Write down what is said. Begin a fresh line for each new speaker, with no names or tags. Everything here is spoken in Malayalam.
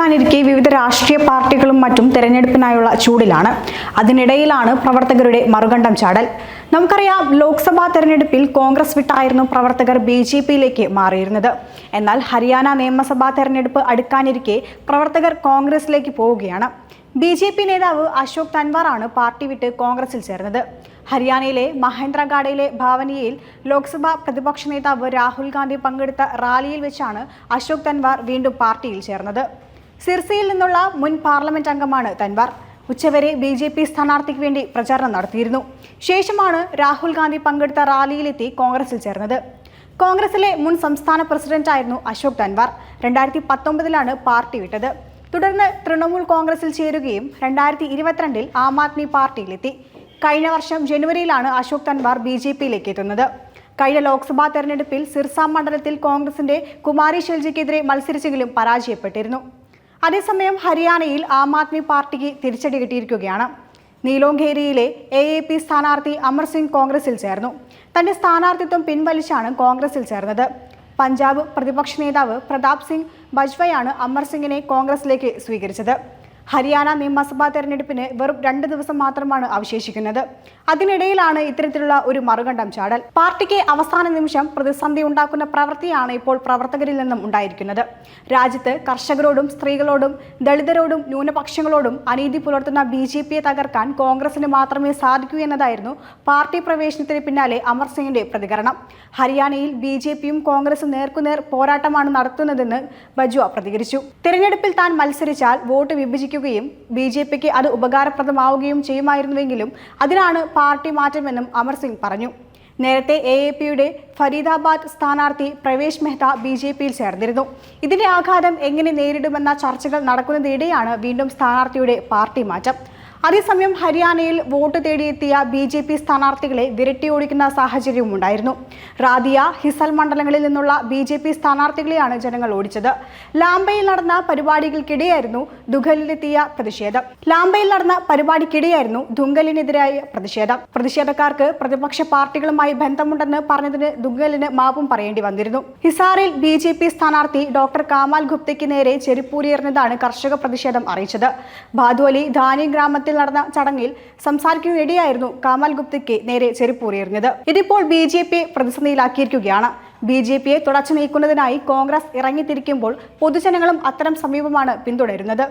അടുക്കാനിരിക്കെ വിവിധ രാഷ്ട്രീയ പാർട്ടികളും മറ്റും തെരഞ്ഞെടുപ്പിനായുള്ള ചൂടിലാണ്. അതിനിടയിലാണ് പ്രവർത്തകരുടെ മറുകണ്ഠം ചാടൽ. നമുക്കറിയാം ലോക്സഭാ തെരഞ്ഞെടുപ്പിൽ കോൺഗ്രസ് വിട്ടായിരുന്നു പ്രവർത്തകർ ബി ജെ പിയിലേക്ക് മാറിയിരുന്നത്. എന്നാൽ ഹരിയാന നിയമസഭാ തെരഞ്ഞെടുപ്പ് അടുക്കാനിരിക്കെ പ്രവർത്തകർ കോൺഗ്രസിലേക്ക് പോവുകയാണ്. ബി ജെ പി നേതാവ് അശോക് തൻവാറാണ് പാർട്ടി വിട്ട് കോൺഗ്രസിൽ ചേർന്നത്. ഹരിയാനയിലെ മഹേന്ദ്രഗാഡയിലെ ഭാവനിയിൽ ലോക്സഭാ പ്രതിപക്ഷ നേതാവ് രാഹുൽ ഗാന്ധി പങ്കെടുത്ത റാലിയിൽ വെച്ചാണ് അശോക് തൻവാർ വീണ്ടും പാർട്ടിയിൽ ചേർന്നത്. സിർസിയിൽ നിന്നുള്ള മുൻ പാർലമെന്റ് അംഗമാണ് തൻവാർ. ഉച്ചവരെ ബി ജെ പി സ്ഥാനാർത്ഥിക്ക് വേണ്ടി പ്രചാരണം നടത്തിയിരുന്നു. ശേഷമാണ് രാഹുൽ ഗാന്ധി പങ്കെടുത്ത റാലിയിലെത്തി കോൺഗ്രസിൽ ചേർന്നത്. കോൺഗ്രസിലെ മുൻ സംസ്ഥാന പ്രസിഡന്റായിരുന്നു അശോക് തൻവാർ. രണ്ടായിരത്തി പത്തൊമ്പതിലാണ് പാർട്ടി വിട്ടത്. തുടർന്ന് തൃണമൂൽ കോൺഗ്രസിൽ ചേരുകയും രണ്ടായിരത്തി ഇരുപത്തിരണ്ടിൽ ആം ആദ്മി പാർട്ടിയിലെത്തി. കഴിഞ്ഞ വർഷം ജനുവരിയിലാണ് അശോക് തൻവാർ ബി ജെ പിയിലേക്ക് എത്തുന്നത്. കഴിഞ്ഞ ലോക്സഭാ തെരഞ്ഞെടുപ്പിൽ സിർസ മണ്ഡലത്തിൽ കോൺഗ്രസിന്റെ കുമാരി ഷെൽജിക്കെതിരെ മത്സരിച്ചെങ്കിലും പരാജയപ്പെട്ടിരുന്നു. അതേസമയം ഹരിയാനയിൽ ആം ആദ്മി പാർട്ടിക്ക് തിരിച്ചടി കിട്ടിയിരിക്കുകയാണ്. നീലോങ്കേരിയിലെ എ എ പി സ്ഥാനാർത്ഥി അമർ സിംഗ് കോൺഗ്രസിൽ ചേർന്നു. തന്റെ സ്ഥാനാർത്ഥിത്വം പിൻവലിച്ചാണ് കോൺഗ്രസിൽ ചേർന്നത്. പഞ്ചാബ് പ്രതിപക്ഷ നേതാവ് പ്രതാപ് സിംഗ് ബജ്വയാണ് അമർ സിംഗിനെ കോൺഗ്രസിലേക്ക് സ്വീകരിച്ചത്. ഹരിയാന നിയമസഭാ തെരഞ്ഞെടുപ്പിന് വെറും രണ്ട് ദിവസം മാത്രമാണ് അവശേഷിക്കുന്നത്. അതിനിടയിലാണ് ഇത്തരത്തിലുള്ള ഒരു മറുകണ്ഠം ചാടൽ. പാർട്ടിക്ക് അവസാന നിമിഷം പ്രതിസന്ധി ഉണ്ടാക്കുന്ന പ്രവൃത്തിയാണ് ഇപ്പോൾ പ്രവർത്തകരിൽ നിന്നും ഉണ്ടായിരിക്കുന്നത്. രാജ്യത്ത് കർഷകരോടും സ്ത്രീകളോടും ദളിതരോടും ന്യൂനപക്ഷങ്ങളോടും അനീതി പുലർത്തുന്ന ബി ജെ പിയെ തകർക്കാൻ കോൺഗ്രസിന് മാത്രമേ സാധിക്കൂ എന്നതായിരുന്നു പാർട്ടി പ്രവേശനത്തിന് പിന്നാലെ അമർ സിംഗിന്റെ പ്രതികരണം. ഹരിയാനയിൽ ബി ജെ പിയും കോൺഗ്രസും നേർക്കുനേർ പോരാട്ടമാണ് നടത്തുന്നതെന്ന് ബജ്വ പ്രതികരിച്ചു. തിരഞ്ഞെടുപ്പിൽ താൻ മത്സരിച്ചാൽ വോട്ട് വിഭജിക്കുകയും ബി ജെ പിക്ക് അത് ഉപകാരപ്രദമാവുകയും ചെയ്യുമായിരുന്നുവെങ്കിലും അതിനാണ് പാർട്ടി മാറ്റമെന്നും അമർ സിംഗ് പറഞ്ഞു. നേരത്തെ എ എ പിയുടെ ഫരീദാബാദ് സ്ഥാനാർത്ഥി പ്രവേശ് മെഹ്ത ബി ജെ പിയിൽ ചേർന്നിരുന്നു. ഇതിന്റെ ആഘാതം എങ്ങനെ നേരിടുമെന്ന ചർച്ചകൾ നടക്കുന്നതിനിടെയാണ് വീണ്ടും സ്ഥാനാർത്ഥിയുടെ പാർട്ടി മാറ്റം. അതേസമയം ഹരിയാനയിൽ വോട്ട് തേടിയെത്തിയ ബി ജെ പി സ്ഥാനാർത്ഥികളെ വിരട്ടിയോടിക്കുന്ന സാഹചര്യവും ഉണ്ടായിരുന്നു റാദിയ ഹിസൽ മണ്ഡലങ്ങളിൽ നിന്നുള്ള ബി ജെ പി സ്ഥാനാർത്ഥികളെയാണ് ജനങ്ങൾ ഓടിച്ചത്. ലാംബയിൽ നടന്ന പരിപാടികൾക്കിടെയായിരുന്നു ദുഗലിലെത്തിയ പ്രതിഷേധം. ലാംബയിൽ നടന്ന പരിപാടിക്കിടെയായിരുന്നു ദുങ്കലിനെതിരായ പ്രതിഷേധം. പ്രതിഷേധക്കാർക്ക് പ്രതിപക്ഷ പാർട്ടികളുമായി ബന്ധമുണ്ടെന്ന് പറഞ്ഞതിന് ദുങ്കലിന് മാപ്പും പറയേണ്ടി വന്നിരുന്നു. ഹിസാറിൽ ബി ജെ പി സ്ഥാനാർത്ഥി ഡോക്ടർ കാമാൽ ഗുപ്തയ്ക്ക് നേരെ ചെരുപ്പൂരിയെറിഞ്ഞതാണ് കർഷക പ്രതിഷേധം അറിയിച്ചത്. ബാദുവലി ധാനി ഗ്രാമത്തിൽ നടന്ന ചടങ്ങിൽ സംസാരിക്കുന്നതിനിടെയായിരുന്നു കാമാൽ ഗുപ്തയ്ക്ക് നേരെ ചെരുപ്പൂറിയെറിഞ്ഞത്. ഇതിപ്പോൾ ബി ജെ പി പ്രതിസന്ധിയിലാക്കിയിരിക്കുകയാണ്. ബി ജെ പിയെ തുടച്ചു നീക്കുന്നതിനായി കോൺഗ്രസ് ഇറങ്ങിത്തിരിക്കുമ്പോൾ പൊതുജനങ്ങളും അത്തരം സമീപമാണ് പിന്തുടരുന്നത്.